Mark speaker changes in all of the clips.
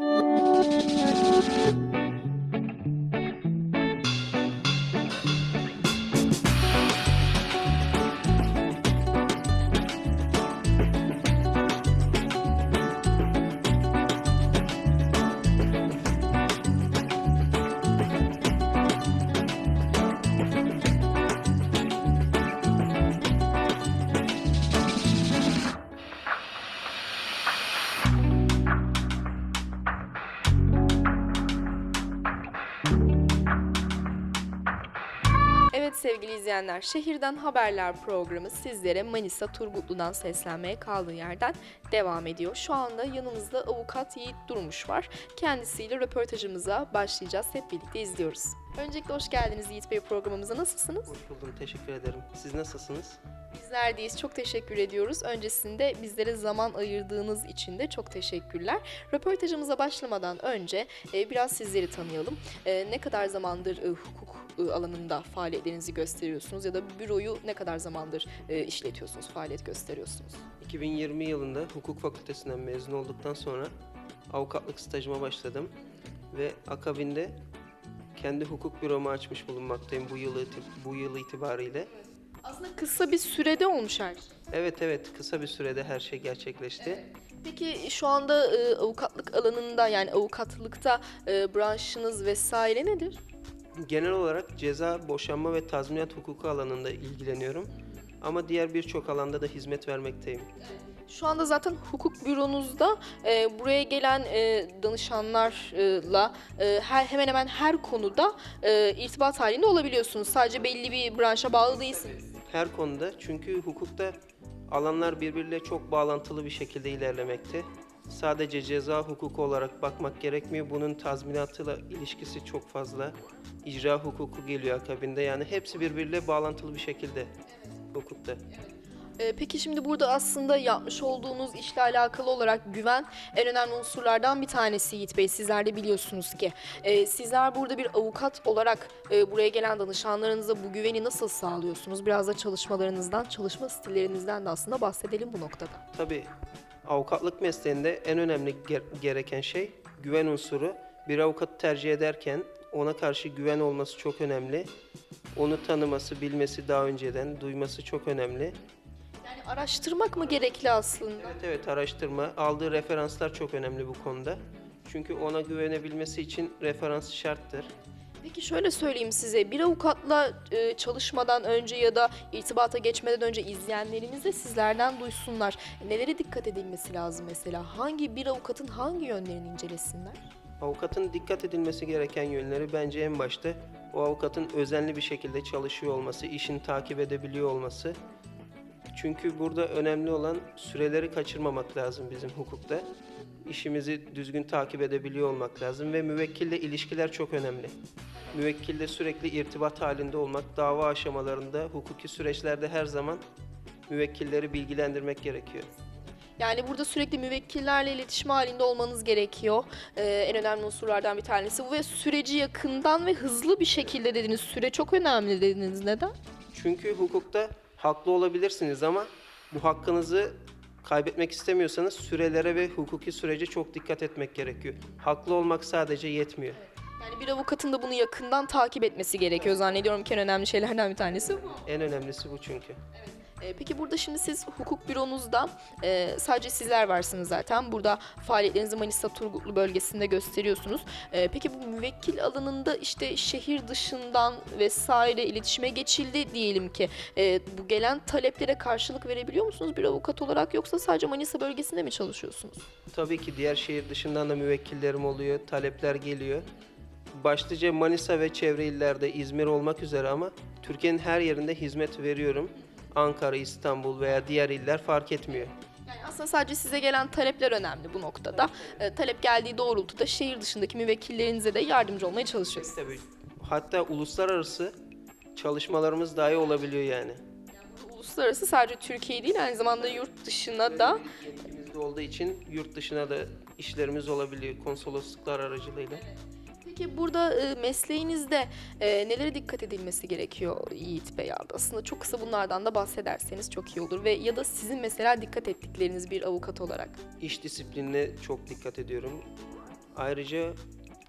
Speaker 1: Evet sevgili izleyenler, Şehirden Haberler programı sizlere Manisa Turgutlu'dan seslenmeye kaldığı yerden devam ediyor. Şu anda yanımızda avukat Yiğit Durmuş var. Kendisiyle röportajımıza başlayacağız. Hep birlikte izliyoruz. Öncelikle hoş geldiniz Yiğit Bey programımıza. Nasılsınız?
Speaker 2: Hoş buldum, teşekkür ederim. Siz nasılsınız?
Speaker 1: Bizler deyiz. Çok teşekkür ediyoruz. Öncesinde bizlere zaman ayırdığınız için de çok teşekkürler. Röportajımıza başlamadan önce e, biraz sizleri tanıyalım. E, ne kadar zamandır e, hukuk alanında faaliyetlerinizi gösteriyorsunuz ya da büroyu ne kadar zamandır e, işletiyorsunuz, faaliyet gösteriyorsunuz?
Speaker 2: 2020 yılında hukuk fakültesinden mezun olduktan sonra avukatlık stajıma başladım ve akabinde kendi hukuk büromu açmış bulunmaktayım bu yıl bu yıl itibariyle.
Speaker 1: Aslında kısa bir sürede olmuş her şey.
Speaker 2: Evet evet kısa bir sürede her şey gerçekleşti.
Speaker 1: Peki şu anda e, avukatlık alanında yani avukatlıkta e, branşınız vesaire nedir?
Speaker 2: Genel olarak ceza, boşanma ve tazminat hukuku alanında ilgileniyorum. Ama diğer birçok alanda da hizmet vermekteyim.
Speaker 1: Şu anda zaten hukuk büronuzda e, buraya gelen e, danışanlarla e, her hemen hemen her konuda e, irtibat halinde olabiliyorsunuz. Sadece belli bir branşa bağlı değilsiniz.
Speaker 2: Her konuda çünkü hukukta alanlar birbiriyle çok bağlantılı bir şekilde ilerlemekte. Sadece ceza hukuku olarak bakmak gerekmiyor. Bunun tazminatıyla ilişkisi çok fazla. İcra hukuku geliyor akabinde. Yani hepsi birbiriyle bağlantılı bir şekilde hukukta.
Speaker 1: E, peki şimdi burada aslında yapmış olduğunuz işle alakalı olarak güven en önemli unsurlardan bir tanesi Yiğit Bey. Sizler de biliyorsunuz ki. E, sizler burada bir avukat olarak e, buraya gelen danışanlarınıza bu güveni nasıl sağlıyorsunuz? Biraz da çalışmalarınızdan, çalışma stillerinizden de aslında bahsedelim bu noktada.
Speaker 2: Tabii avukatlık mesleğinde en önemli ger- gereken şey güven unsuru. Bir avukatı tercih ederken ona karşı güven olması çok önemli. Onu tanıması, bilmesi daha önceden, duyması çok önemli.
Speaker 1: Yani araştırmak mı gerekli aslında?
Speaker 2: Evet evet araştırma, aldığı referanslar çok önemli bu konuda. Çünkü ona güvenebilmesi için referans şarttır.
Speaker 1: Peki şöyle söyleyeyim size, bir avukatla e, çalışmadan önce ya da irtibata geçmeden önce izleyenlerimiz de sizlerden duysunlar. Nelere dikkat edilmesi lazım mesela? Hangi bir avukatın hangi yönlerini incelesinler?
Speaker 2: Avukatın dikkat edilmesi gereken yönleri bence en başta o avukatın özenli bir şekilde çalışıyor olması, işini takip edebiliyor olması. Çünkü burada önemli olan süreleri kaçırmamak lazım bizim hukukta. İşimizi düzgün takip edebiliyor olmak lazım ve müvekkille ilişkiler çok önemli. Müvekkille sürekli irtibat halinde olmak, dava aşamalarında, hukuki süreçlerde her zaman müvekkilleri bilgilendirmek gerekiyor.
Speaker 1: Yani burada sürekli müvekkillerle iletişim halinde olmanız gerekiyor. Ee, en önemli unsurlardan bir tanesi bu ve süreci yakından ve hızlı bir şekilde dediniz. Süre çok önemli dediniz. Neden?
Speaker 2: Çünkü hukukta haklı olabilirsiniz ama bu hakkınızı kaybetmek istemiyorsanız sürelere ve hukuki sürece çok dikkat etmek gerekiyor. Haklı olmak sadece yetmiyor.
Speaker 1: Yani bir avukatın da bunu yakından takip etmesi gerekiyor. Zannediyorum ki en önemli şeylerden bir tanesi bu.
Speaker 2: En önemlisi bu çünkü.
Speaker 1: Ee, Peki burada şimdi siz hukuk büromuzda e, sadece sizler varsınız zaten. Burada faaliyetlerinizi Manisa Turgutlu bölgesinde gösteriyorsunuz. E, peki bu müvekkil alanında işte şehir dışından vesaire iletişime geçildi diyelim ki. E, bu gelen taleplere karşılık verebiliyor musunuz bir avukat olarak yoksa sadece Manisa bölgesinde mi çalışıyorsunuz?
Speaker 2: Tabii ki diğer şehir dışından da müvekkillerim oluyor, talepler geliyor. Başlıca Manisa ve çevre illerde İzmir olmak üzere ama Türkiye'nin her yerinde hizmet veriyorum. Ankara, İstanbul veya diğer iller fark etmiyor.
Speaker 1: Yani aslında sadece size gelen talepler önemli bu noktada. E, talep geldiği doğrultuda şehir dışındaki müvekkillerinize de yardımcı olmaya çalışıyorsunuz.
Speaker 2: Tabii. Hatta uluslararası çalışmalarımız dahi olabiliyor yani.
Speaker 1: Uluslararası sadece Türkiye değil aynı zamanda yurt dışına da
Speaker 2: olduğu için yurt dışına da işlerimiz olabiliyor konsolosluklar aracılığıyla.
Speaker 1: Peki burada e, mesleğinizde e, nelere dikkat edilmesi gerekiyor Yiğit Bey abi? Aslında çok kısa bunlardan da bahsederseniz çok iyi olur ve ya da sizin mesela dikkat ettikleriniz bir avukat olarak.
Speaker 2: İş disiplinine çok dikkat ediyorum. Ayrıca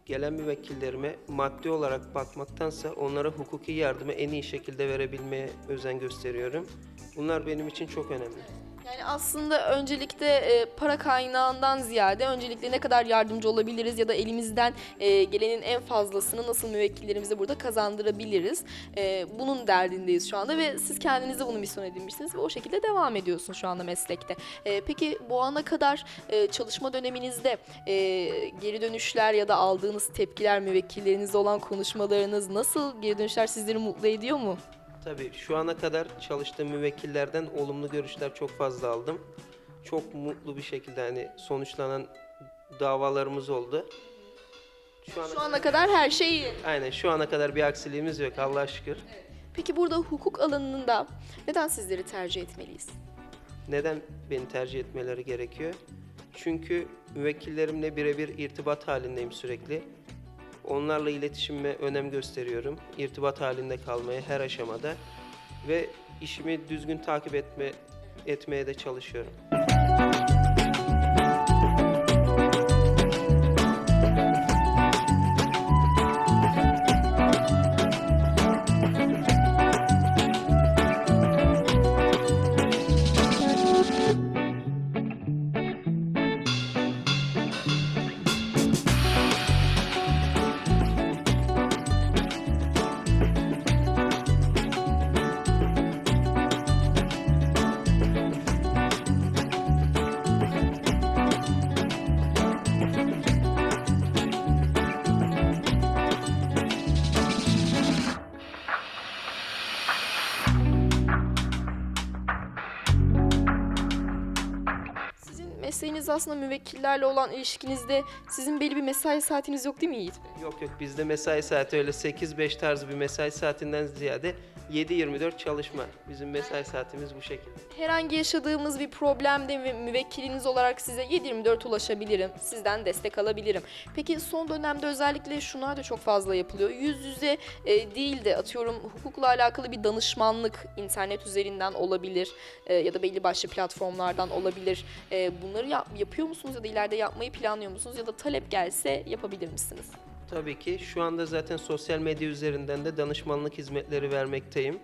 Speaker 2: gelen müvekkillerime maddi olarak bakmaktansa onlara hukuki yardımı en iyi şekilde verebilmeye özen gösteriyorum. Bunlar benim için çok önemli.
Speaker 1: Yani aslında öncelikle e, para kaynağından ziyade öncelikle ne kadar yardımcı olabiliriz ya da elimizden e, gelenin en fazlasını nasıl müvekkillerimize burada kazandırabiliriz. E, bunun derdindeyiz şu anda ve siz kendinize bunu misyon edinmişsiniz ve o şekilde devam ediyorsunuz şu anda meslekte. E, peki bu ana kadar e, çalışma döneminizde e, geri dönüşler ya da aldığınız tepkiler, müvekkillerinizle olan konuşmalarınız nasıl geri dönüşler sizleri mutlu ediyor mu?
Speaker 2: Tabii şu ana kadar çalıştığım müvekkillerden olumlu görüşler çok fazla aldım. Çok mutlu bir şekilde hani sonuçlanan davalarımız oldu. Şu ana,
Speaker 1: Şu ana kadar her şey iyi.
Speaker 2: aynen şu ana kadar bir aksiliğimiz yok Allah'a şükür.
Speaker 1: Peki burada hukuk alanında neden sizleri tercih etmeliyiz?
Speaker 2: Neden beni tercih etmeleri gerekiyor? Çünkü müvekkillerimle birebir irtibat halindeyim sürekli. Onlarla iletişimime önem gösteriyorum. İrtibat halinde kalmaya her aşamada ve işimi düzgün takip etme etmeye de çalışıyorum.
Speaker 1: Mesleğiniz aslında müvekkillerle olan ilişkinizde sizin belli bir mesai saatiniz yok değil mi Yiğit Bey?
Speaker 2: Yok yok bizde mesai saati öyle 8-5 tarzı bir mesai saatinden ziyade 7-24 çalışma. Bizim mesai saatimiz bu şekilde.
Speaker 1: Herhangi yaşadığımız bir problemde ve müvekkiliniz olarak size 7-24 ulaşabilirim. Sizden destek alabilirim. Peki son dönemde özellikle şunlar da çok fazla yapılıyor. Yüz yüze e, değil de atıyorum hukukla alakalı bir danışmanlık internet üzerinden olabilir e, ya da belli başlı platformlardan olabilir. E, bunları yap- yapıyor musunuz ya da ileride yapmayı planlıyor musunuz ya da talep gelse yapabilir misiniz?
Speaker 2: Tabii ki şu anda zaten sosyal medya üzerinden de danışmanlık hizmetleri vermekteyim.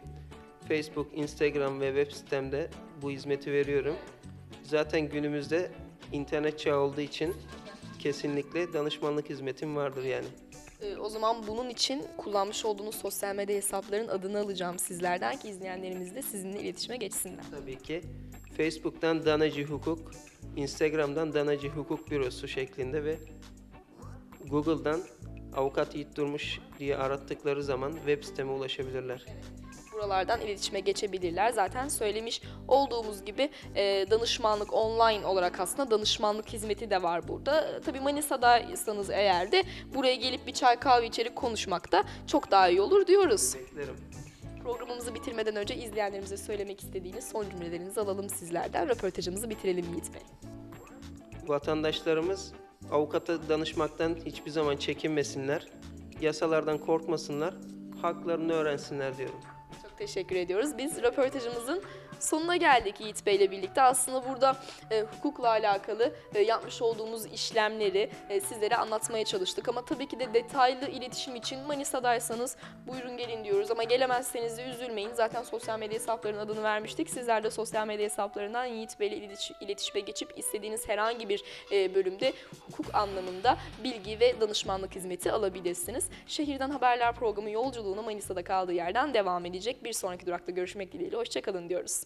Speaker 2: Facebook, Instagram ve web sitemde bu hizmeti veriyorum. Zaten günümüzde internet çağı olduğu için kesinlikle danışmanlık hizmetim vardır yani.
Speaker 1: Ee, O zaman bunun için kullanmış olduğunuz sosyal medya hesaplarının adını alacağım sizlerden ki izleyenlerimiz de sizinle iletişime geçsinler.
Speaker 2: Tabii ki Facebook'tan Danacı Hukuk, Instagram'dan Danacı Hukuk Bürosu şeklinde ve Google'dan Avukat Yiğit Durmuş diye arattıkları zaman web siteme ulaşabilirler.
Speaker 1: Buralardan iletişime geçebilirler. Zaten söylemiş olduğumuz gibi e, danışmanlık online olarak aslında danışmanlık hizmeti de var burada. Tabii Manisa'daysanız eğer de buraya gelip bir çay kahve içerek konuşmak da çok daha iyi olur diyoruz.
Speaker 2: Beklerim.
Speaker 1: Programımızı bitirmeden önce izleyenlerimize söylemek istediğiniz son cümlelerinizi alalım sizlerden. Röportajımızı bitirelim Yiğit Bey.
Speaker 2: Vatandaşlarımız avukata danışmaktan hiçbir zaman çekinmesinler. Yasalardan korkmasınlar. Haklarını öğrensinler diyorum.
Speaker 1: Çok teşekkür ediyoruz. Biz röportajımızın sonuna geldik Yiğit Bey ile birlikte. Aslında burada e, hukukla alakalı e, yapmış olduğumuz işlemleri e, sizlere anlatmaya çalıştık. Ama tabii ki de detaylı iletişim için Manisa'daysanız buyurun gelin diyoruz. Ama gelemezseniz de üzülmeyin. Zaten sosyal medya hesaplarının adını vermiştik. Sizler de sosyal medya hesaplarından Yiğit Bey ile iletiş- iletişime geçip istediğiniz herhangi bir e, bölümde hukuk anlamında bilgi ve danışmanlık hizmeti alabilirsiniz. Şehirden Haberler programı yolculuğuna Manisa'da kaldığı yerden devam edecek. Bir sonraki durakta görüşmek dileğiyle. Hoşçakalın diyoruz.